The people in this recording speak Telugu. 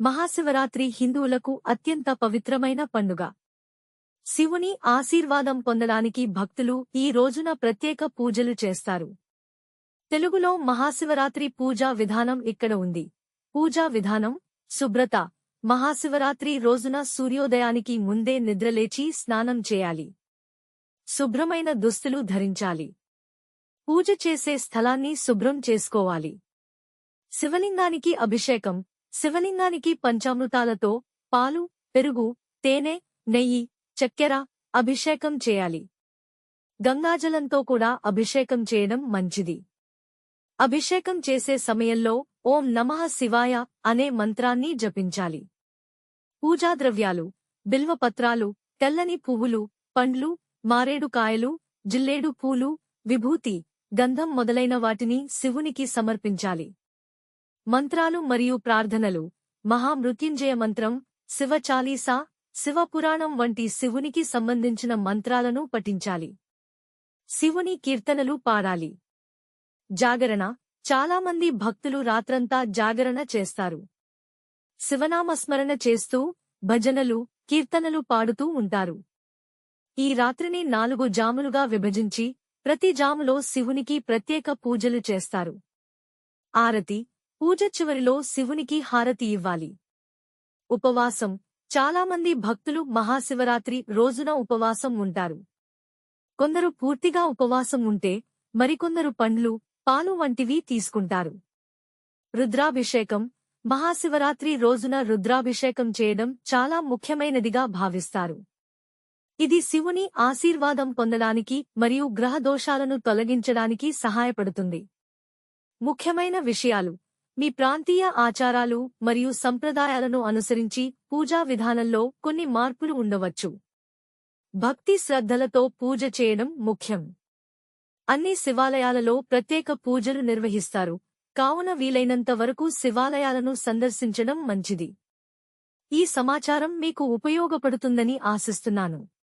మహాశివరాత్రి హిందువులకు అత్యంత పవిత్రమైన పండుగ. శివుని ఆశీర్వాదం పొందడానికి భక్తులు ఈ రోజున ప్రత్యేక పూజలు చేస్తారు. తెలుగులో మహాశివరాత్రి పూజా విధానం ఇక్కడ ఉంది. పూజా విధానం శుభ్రత. మహాశివరాత్రి రోజున సూర్యోదయానికి ముందే నిద్రలేచి స్నానం చేయాలి. శుభ్రమైన దుస్తులు ధరించాలి. పూజ చేసే స్థలాన్ని శుభ్రం చేసుకోవాలి. శివలింగానికి అభిషేకం శివలింగానికి పంచామృతాలతో పాలు పెరుగు తేనె నెయ్యి చక్కెర అభిషేకం చేయాలి. గంగాజలంతో కూడా అభిషేకం చేయడం మంచిది. అభిషేకం చేసే సమయంలో ఓం నమః శివాయ అనే మంత్రాన్ని జపించాలి. పూజాద్రవ్యాలు బిల్వపత్రాలు తెల్లని పువ్వులు పండ్లు మారేడు కాయలు జిల్లేడు పూలు విభూతి గంధం మొదలైన వాటిని శివునికి సమర్పించాలి. మంత్రాలు మరియు ప్రార్థనలు. మహామృత్యుంజయ మంత్రం శివ చాలీసా శివపురాణం వంటి శివునికి సంబంధించిన మంత్రాలను పఠించాలి. శివుని కీర్తనలు పాడాలి. జాగరణ. చాలామంది భక్తులు రాత్రంతా జాగరణ చేస్తారు. శివనామస్మరణ చేస్తూ భజనలు కీర్తనలు పాడుతూ ఉంటారు. ఈ రాత్రిని నాలుగు జాములుగా విభజించి ప్రతి జాములో శివునికి ప్రత్యేక పూజలు చేస్తారు. ఆరతి. పూజ చివరిలో శివునికి హారతి ఇవ్వాలి. ఉపవాసం. చాలామంది భక్తులు మహాశివరాత్రి రోజున ఉపవాసం ఉంటారు. కొందరు పూర్తిగా ఉపవాసం ఉంటే మరికొందరు పండ్లు పాలు వంటివి తీసుకుంటారు. రుద్రాభిషేకం. మహాశివరాత్రి రోజున రుద్రాభిషేకం చేయడం చాలా ముఖ్యమైనదిగా భావిస్తారు. ఇది శివుని ఆశీర్వాదం పొందడానికి మరియు గ్రహదోషాలను తొలగించడానికి సహాయపడుతుంది. ముఖ్యమైన విషయాలు. మీ ప్రాంతీయ ఆచారాలు మరియు సంప్రదాయాలను అనుసరించి పూజా విధానంలో కొన్ని మార్పులు ఉండవచ్చు. భక్తి శ్రద్ధలతో పూజ చేయడం ముఖ్యం. అన్ని శివాలయాలలో ప్రత్యేక పూజలు నిర్వహిస్తారు. కావున వీలైనంత వరకు శివాలయాలను సందర్శించడం మంచిది. ఈ సమాచారం మీకు ఉపయోగపడుతుందని ఆశిస్తున్నాను.